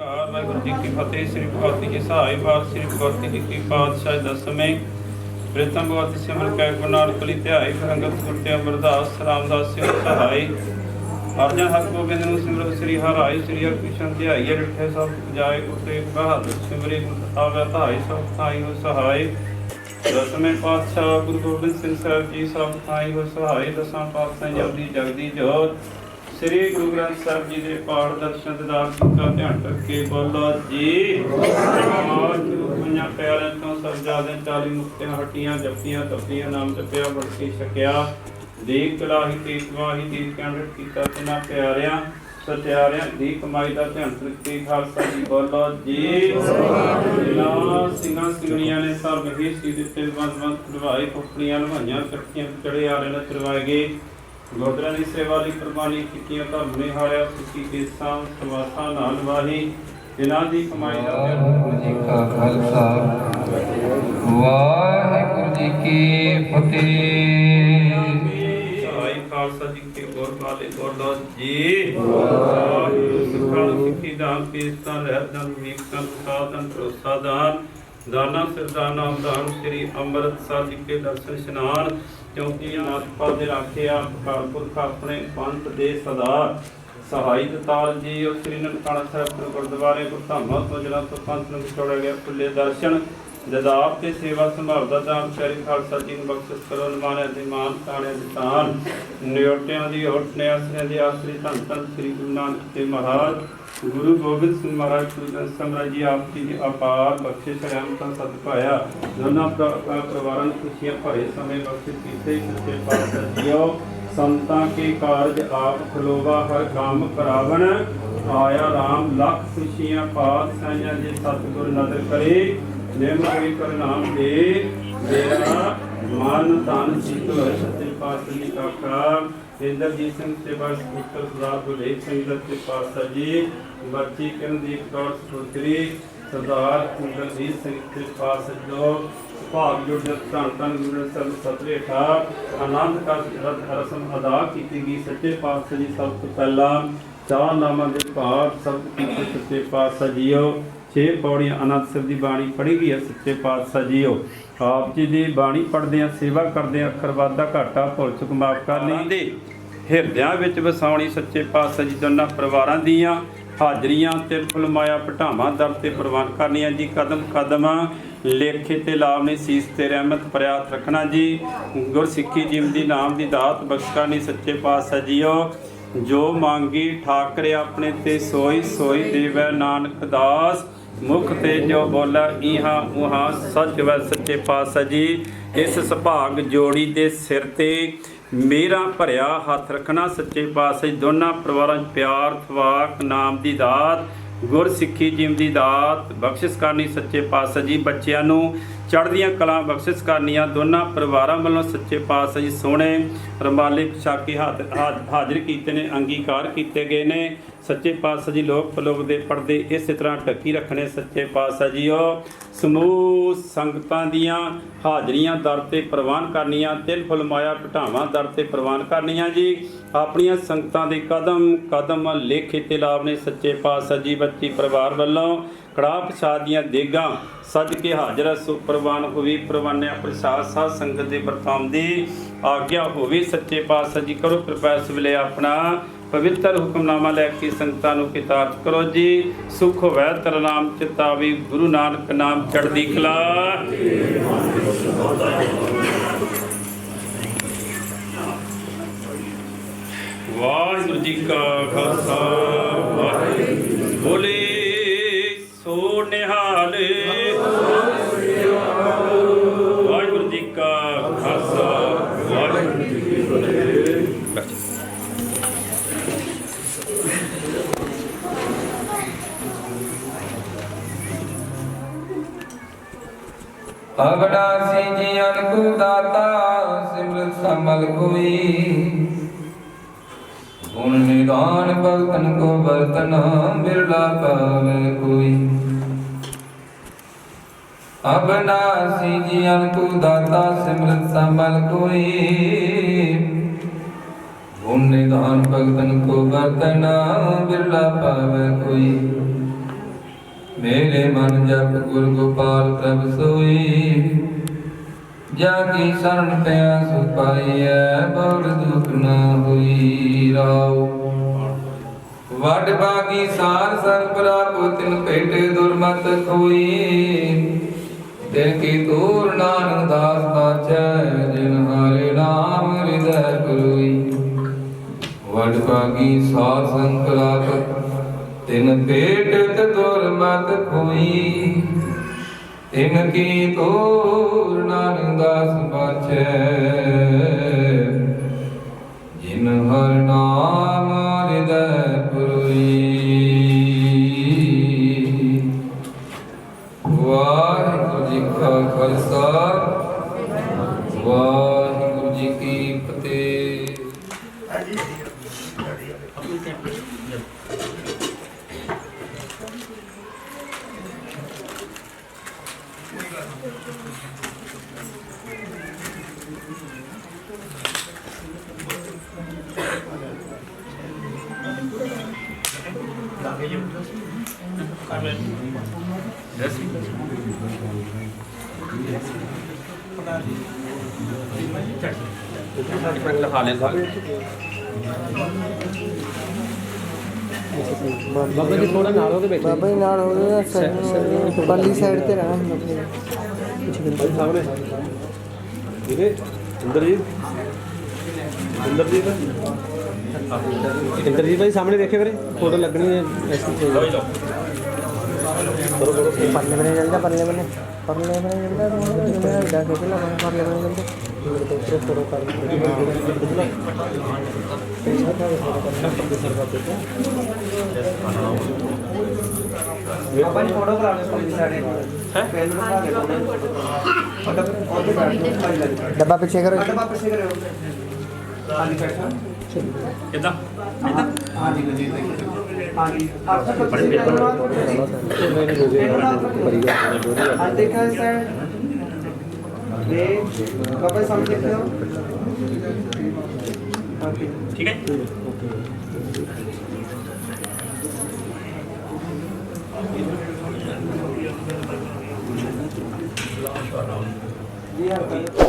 ਕਾਰ ਵਾਹਿਗੁਰੂ ਜੀ ਕੀ ਫਤਿਹ, ਸ੍ਰੀ ਭਗਵਤੀ ਜੀ ਸਹਾਈ ਬਾਤ, ਸ੍ਰੀ ਭਗਵਤੀ ਜੀ ਕੀ ਪਾਤਸ਼ਾਹ ਦਸਵੇਂ ਪ੍ਰਿਤਮ ਭਗਵਤੀ ਸਿਮਰ ਕੈ ਗੁਰੂ ਨਾਨਕ ਧਿਆਈ ਸੰਗਤ ਗੁਰਤੇ ਅਮਰਦਾਸ, ਰਾਮਦਾਸ ਸਿੰਘ ਸਹਾਈ। ਅਰਜਨ ਹਰਿ ਗੋਬਿੰਦ ਨੂੰ ਸਿਮਰ ਸ੍ਰੀ ਹਰਿ ਸ੍ਰੀ ਹਰਿ ਕ੍ਰਿਸ਼ਨ ਧਿਆਈਏ ਸਭ ਜਾਏ ਉਤੇ ਬਹਾਦਰ, ਸਿਮਰੇ ਗੁਰ ਆਵੇ ਧਾਈ, ਸਭ ਥਾਈ ਹੋ ਸਹਾਈ। ਦਸਵੇਂ ਪਾਤਸ਼ਾਹ ਗੁਰੂ ਗੋਬਿੰਦ ਸਿੰਘ ਸਾਹਿਬ ਜੀ, ਸਭ ਥਾਈ ਹੋ ਸਹਾਈ, ਦਸਾਂ ਪਾਤਸ਼ਾਹ ਜਪਦੀ, ਜਗਦੀ, ਜੋਤ। ਸ੍ਰੀ ਗੁਰੂ ਗ੍ਰੰਥ ਸਾਹਿਬ ਜੀ ਦੇ ਪਾਠ ਦਰਸ਼ਨ ਦਿਦਾਰ ਦਾ ਧਿਆਨ ਕਰਕੇ ਬੋਲੋ ਜੀ। ਪੰਜਾਂ ਪਿਆਰਿਆਂ ਤੋਂ ਸਭ 40 ਮੁਕਤਿਆਂ, ਹਟੀਆਂ ਜਪੀਆਂ ਤਪੀਆਂ, ਨਾਮ ਜਪਿਆ ਬੜਕੀ ਛਕਿਆ। ਦੇਖ ਕਲਾਹੀ ਤੇਜ ਵਾਹੀ ਦੀ ਕੰਡਟ ਕੀਤਾ ਤਿਨਾ ਪਿਆਰਿਆਂ, ਸਤਿਆਰਿਆਂ ਦੀ ਕਮਾਈ ਦਾ ਧਿਆਨ ਕਰਕੇ ਖਾਲਸਾ ਜੀ, ਬੋਲੋ ਜੀ। ਨਾ ਸਿੰਘਾਂ ਸਿੰਘਣੀਆਂ ਨੇ ਸਰਬ ਹੀ ਸੀ ਦਿੱਤੇ ਬੰਦ ਬੰਦ ਕਰਵਾਏ ਕੁੱਪੜੀਆਂ ਲਵਾਈਆਂ ਕੱਟੀਆਂ ਚੜੇ ਆਲੇ ਨੇ ਚੜਵਾਏ ਗਏ। ਗੁਰਦੁਆਰਾ ਦੀ ਸੇਵਾ ਲਈ ਕੁਰਬਾਨੀ ਕੀਤੀਆਂ ਧਰਮ ਨੇ ਹਾਰਿਆ ਸੁਖੀ ਕੇਸਾਂ ਸਵਾਸਾਂ ਨਾਲ ਵਾਹੀ ਜਿਨ੍ਹਾਂ ਦੀ ਕਮਾਈ ਦਾ ਵਾਹਿਗੁਰੂ ਜੀ ਕਾ ਖਾਲਸਾ। ਵਾਹਿਗੁਰੂ ਜੀ ਕੀ ਫਤਿਹ। ਸਹਾਈ ਖਾਲਸਾ ਜੀ ਕੇ ਗੁਰ ਵਾਲੇ ਗੁਰਦਾਸ ਜੀ। ਵਾਹਿਗੁਰੂ ਸਿੱਖਾਂ ਨੂੰ ਸਿੱਖੀ ਦਾਨ ਪੀਸਤਾਂ ਰਹਿਤ ਦਾਨ ਵੀਕਤਾਂ ਸਾਧਨ ਭਰੋਸਾ ਦਾਨ ਦਾਨਾ ਸਰਦਾਨਾ ਦਾਨ ਸ੍ਰੀ ਅੰਮ੍ਰਿਤਸਰ ਜੀ ਕੇ ਦਰਸ਼ਨ ਇਸ਼ਨਾਨ ਕਿਉਂਕਿ ਨਾਥਪਾ ਦੇ ਰਾਖਿਆ ਅਕਾਲ ਆਪਣੇ ਪੰਥ ਦੇ ਸਦਾ ਸਹਾਈ ਦਤਾਲ ਜੀ। ਉਹ ਸ੍ਰੀ ਨਨਕਾਣਾ ਸਾਹਿਬ ਗੁਰਦੁਆਰੇ ਗੁਰਧਾਮਾਂ ਤੋਂ ਜਿਹੜਾ ਤੋਂ ਪੰਥ ਨੂੰ ਵਿਛੋੜਿਆ ਗਿਆ। ਖੁੱਲੇ ਦਰਸ਼ਨ, ਜਦਾਬ ਤੇ ਸੇਵਾ ਸੰਭਾਲਦਾ ਦਾਨ ਪਿਆਰੇ ਖਾਲਸਾ ਜੀ ਨੂੰ ਬਖਸ਼ਿਸ਼ ਕਰੋ। ਨਿਮਾਣਿਆ ਦੇ ਮਾਨ, ਤਾਣਿਆ ਦੇ ਤਾਨ ਨਿਉਟਿਆਂ ਦੀ ਹੋਟ ਨੇ ਆਸਰੇ ਦੇ ਧੰਨ ਧੰਨ ਸ੍ਰੀ ਗੁਰੂ ਨਾਨਕ ਦੇਵ ਮਹਾਰਾਜ। ਗੁਰੂ ਗੋਬਿੰਦ ਸਿੰਘ ਮਹਾਰਾਜ ਜੀ ਜੀ, ਆਪ ਜੀ ਦੀ ਅਪਾਰ ਬਖਸ਼ਿਸ਼ ਰਹਿਮਤਾਂ ਸਦ ਦੋਨਾਂ ਪਰਿਵਾਰਾਂ ਨੂੰ ਖੁਸ਼ੀਆਂ ਭਰੇ ਸਮੇਂ ਬਖਸ਼ਿਸ਼ ਕੀਤੇ, ਸੱਚੇ ਪਾਤਸ਼ਾਹ ਜੀਓ। ਸੰਤਾਂ ਕੇ ਕਾਰਜ ਆਪ ਖਲੋਵਾ, ਹਰ ਕੰਮ ਕਰਾਵਣ। ਆਇਆ RAM ਲੱਖ ਖੁਸ਼ੀਆਂ ਪਾਤ ਸਾਈਆਂ ਜੇ ਸਤਿਗੁਰ ਨਦਰ ਕਰੇ। ਨਿਮ ਕੋਈ ਕਰ ਦੇ। ਮੇਰਾ ਮਨ ਤਨ ਸੀਤਲ ਸੱਚੇ ਪਾਤਸ਼ਾਹ ਜੀ ਇੰਦਰਜੀਤ ਸਿੰਘ ਸੇਵਾ ਪੁੱਤਰ ਸਰਦਾਰ ਗੁਰਦੇਵ ਸਿੰਘ ਸੱਚੇ ਪਾਤਸ਼ਾਹ ਜੀ, ਮਰਚੀ ਕਿਰਨਦੀਪ ਕੌਰ ਸੁਤਰੀ ਸਰਦਾਰ ਕੁੰਦਲਜੀਤ ਸਿੰਘ ਸੱਚੇ ਪਾਤਸ਼ਾਹ ਜੋ ਭਾਗ ਜੁੜ ਧੰਨ ਧੰਨ ਗੁਰੂ ਸਾਹਿਬ ਸਤਰੇ ਠਾਕ ਆਨੰਦ ਕਾ ਰਸਮ ਅਦਾ ਕੀਤੀ ਗਈ। ਸੱਚੇ ਪਾਤਸ਼ਾਹ ਜੀ ਸਭ ਤੋਂ ਪਹਿਲਾਂ ਚਾਰ ਨਾਮਾਂ ਦੇ ਪਾਠ ਸਭ ਕੀਤੇ ਸੱਚੇ ਪਾਤਸ਼ਾਹ ਜੀਓ। ਛੇ ਪੌੜੀਆਂ ਅਨੰਦ ਸਾਹਿਬ ਦੀ ਬਾਣੀ ਪੜ੍ਹੀ ਗਈ ਹੈ, ਸੱਚੇ ਪਾਤਸ਼ਾਹ ਜੀਓ। ਆਪ ਜੀ ਦੀ ਬਾਣੀ ਪੜ੍ਹਦੇ ਆ ਸੇਵਾ ਕਰਦੇ ਆ ਅੱਖਰ ਦਾ ਘਾਟਾ, ਭੁੱਲ ਚੁੱਕ ਮਾਫ ਕਰ ਦੇ ਹਿਰਦਿਆਂ ਵਿੱਚ ਵਸਾਉਣੀ ਸੱਚੇ ਪਾਤਸ਼ਾਹ ਜੀ ਦੋਨਾਂ ਪਰਿਵਾਰਾਂ ਦੀਆਂ ਹਾਜ਼ਰੀਆਂ ਤੇ ਫੁਲਮਾਇਆ ਪਟਾਵਾਂ ਦਰ ਤੇ ਪ੍ਰਵਾਨ ਕਰਨੀਆਂ ਜੀ। ਕਦਮ ਕਦਮ ਲੇਖੇ ਤੇ ਲਾਭ ਸੀਸ ਤੇ ਰਹਿਮਤ ਪ੍ਰਿਆਤ ਰੱਖਣਾ ਜੀ। ਗੁਰਸਿੱਖੀ ਜੀਵ ਦੀ ਨਾਮ ਦੀ ਦਾਤ ਬਖਸ਼ਾਨੀ ਸੱਚੇ ਪਾਤਸ਼ਾਹ ਜੀਓ। ਜੋ ਮੰਗੀ ਠਾਕਰੇ ਆਪਣੇ ਤੇ ਸੋਈ ਸੋਈ ਦੇਵੈ ਨਾਨਕ ਦਾਸ। ਮੁਖ ਤੇ ਜੋ ਬੋਲਾ ਇਹਾ ਉਹਾ ਸੱਚ ਵੈ ਸੱਚੇ ਪਾਤਸ਼ਾਹ ਜੀ। ਇਸ ਸੁਭਾਗ ਜੋੜੀ ਦੇ ਸਿਰ ਤੇ ਮੇਰਾ ਭਰਿਆ ਹੱਥ ਰੱਖਣਾ ਸੱਚੇ ਪਾਤਸ਼ਾਹ ਜੀ। ਦੋਨਾਂ ਪਰਿਵਾਰਾਂ 'ਚ ਪਿਆਰ, ਥਵਾਕ, ਨਾਮ ਦੀ ਦਾਤ ਗੁਰ ਸਿੱਖੀ ਜੀਵ ਦੀ ਦਾਤ, ਬਖਸ਼ਿਸ਼ ਕਰਨੀ ਸੱਚੇ ਪਾਤਸ਼ਾਹ ਜੀ। ਬੱਚਿਆਂ ਨੂੰ ਚੜ੍ਹਦੀਆਂ ਕਲਾਂ ਬਖਸ਼ਿਸ਼ ਕਰਨੀਆਂ ਦੋਨਾਂ ਪਰਿਵਾਰਾਂ ਵੱਲੋਂ ਸੱਚੇ ਪਾਤਸ਼ਾਹ ਜੀ। ਸੋਹਣੇ ਰਮਾਲੇ ਪਛਾਕੇ ਹਾਜ਼ਰ ਹਾਜ਼ਰ ਕੀਤੇ ਨੇ, ਅੰਗੀਕਾਰ ਕੀਤੇ ਗਏ ਨੇ। ਸੱਚੇ ਪਾਤਸ਼ਾਹ ਜੀ ਲੋਕ ਪਲੋਕ ਦੇ ਪਰਦੇ ਇਸੇ ਤਰ੍ਹਾਂ ਢੱਕੀ ਰੱਖਣੇ ਸੱਚੇ ਪਾਤਸ਼ਾਹ ਜੀਓ। ਸਮੂਹ ਸੰਗਤਾਂ ਦੀਆਂ ਹਾਜ਼ਰੀਆਂ ਦਰ ਤੇ ਪ੍ਰਵਾਨ ਕਰਨੀਆਂ ਤਿਲ ਫੁਲ ਮਾਇਆ ਘਟਾਵਾਂ ਦਰ ਤੇ ਪ੍ਰਵਾਨ ਕਰਨੀਆਂ ਜੀ। ਆਪਣੀਆਂ ਸੰਗਤਾਂ ਦੇ ਕਦਮ ਕਦਮ ਲੇਖੇ ਤੇ ਲਾਭ ਨੇ ਸੱਚੇ ਪਾਤਸ਼ਾਹ ਜੀ ਬੱਚੀ ਪਰਿਵਾਰ ਵੱਲੋਂ। ਕੜਾਹ ਪ੍ਰਸਾਦ ਦੀਆਂ ਦੇਗਾਂ ਸੱਜ ਕੇ ਹਾਜ਼ਰ ਸੋ ਪ੍ਰਵਾਨ ਹੋਵੇ ਪ੍ਰਵਾਨਿਆ ਪ੍ਰਸਾਦ ਸਾਧ ਸੰਗਤ ਦੇ ਵਰਤਾਉਂਦੀ ਆਗਿਆ ਹੋਵੇ। ਸੱਚੇ ਪਾਤਸ਼ਾਹ ਜੀ ਕਰੋ ਕਿਰਪਾ ਇਸ ਵੇਲੇ ਆਪਣਾ ਪਵਿੱਤਰ ਹੁਕਮਨਾਮਾ ਲੈ ਕੇ ਸੰਗਤਾਂ ਨੂੰ ਕਿਤਾਬ ਕਰੋ ਜੀ। ਸੁਖ ਹੋਵੇ ਤਰ ਚਿਤਾਵੀ ਗੁਰੂ ਨਾਨਕ ਨਾਮ ਚੜ੍ਹਦੀ ਕਲਾ। ਵਾਹਿਗੁਰੂ ਜੀ ਕਾ ਖਾਲਸਾ, ਵਾਹਿਗੁਰੂ ਬੋਲੇ ਸੋ ਨਿਹਾਲ ਅਵਨਾਸੀ ਜੀਵਨ ਕੋ ਦਾਤਾ ਸਿਮਰਤ ਸਮਲ ਕੋਈ। ਗੁਣ ਨਿਦਾਨ ਭਗਤਨ ਕੋ ਵਰਤਨ ਬਿਰਲਾ ਪਾਵੇ ਕੋਈ। ਅਬਨਾਸੀ ਜੀਵਨ ਕੋ ਦਾਤਾ ਸਿਮਰਤ ਸਮਲ ਕੋਈ। ਗੁਣ ਨਿਦਾਨ ਭਗਤਨ ਕੋ ਵਰਤਨ ਬਿਰਲਾ ਪਾਵੇ ਕੋਈ। ਮੇਰੇ ਮਨ ਜਪ ਗੁਰ ਗੋਪਾਲ ਪ੍ਰਭ ਸੋਈ। ਜਾ ਕੀ ਸ਼ਰਨ ਪਿਆ ਸੁਖ ਪਾਈਐ ਬਉੜ ਦੁਖ ਨਾ ਹੋਈ ਰਾਉ ਵਡ ਬਾਗੀ ਸਾਰ ਸੰਗ ਪ੍ਰਾਪੋ, ਤਿਨ ਭੇਟੇ ਦੁਰਮਤ ਕੋਈ ਦਿਨ ਕੀ ਤੂਰ ਨਾਨਕ ਦਾਸ ਬਾਚੈ ਜਿਨ ਹਰਿ ਨਾਮ ਹਿਰਦੈ ਪੁਰੋਈ ਵਡ ਬਾਗੀ ਸਾਰ ਸੰਗ ਪ੍ਰਾਪਤ ਤਿਨ ਭੇਟ ਦੁਰਮਤ ਕੋਈ ਤਿਨ ਕੀ ਤੋਰ ਨਾਨਕ ਦਾਸ ਬਾਚੈ ਜਿਨ ਹਰ ਨਾਮ ਬਾਬਾ ਜੀ ਥੋੜਾ ਨਾਲ ਹੋ ਕੇ ਬੈਠੇ ਬਾਬਾ ਜੀ ਨਾਲ ਹੋ ਗਿਆ ਸਰ ਪਰਲੀ ਸਾਈਡ ਤੇ ਰਹਿਣਾ ਹੁੰਦਾ ਬਾਬਾ ਸਾਹਮਣੇ। ਵੀਰੇ ਇੰਦਰਜੀਤ ਇੰਦਰਜੀਤ ਇੰਦਰਜੀਤ ਭਾਈ ਸਾਹਮਣੇ ਦੇਖੇ ਵੀਰੇ ਫੋਟੋ ਲੱਗਣੀ ਹੈ ਐਸੀ ਕੋਈ ਪਰਲੇ ਬਨੇ ਚੱਲਦਾ ਪਰਲੇ ਬਨੇ ਪਰਲੇ ਬਨੇ ਚੱਲਦਾ ਮੇਰਾ ਜਾ ਕੇ ਪਹਿਲਾਂ ਪਰਲੇ ਬਨੇ ਚੱਲਦਾ ਫੋਟੋ ਕਰ ਆਪਾਂ ਨੇ ਫੋਟੋ ਕਰਾ ਲਿਆ ਪਰਲੀ ਸਾਈਡ ਹੈ ਡੱਬਾ ਪਿੱਛੇ ਕਰੋ ਡੱਬਾ ਪਿੱਛੇ ਕਰੋ ਕਿਦਾਂ? ਹਾਂ ਦੇਖਾ ਸਰ ਇਹ ਬਾਬਾ ਸਾਹਮਣੇ ਦੇਖੋ ਠੀਕ ਹੈ ਜੀ? ਹਾਂ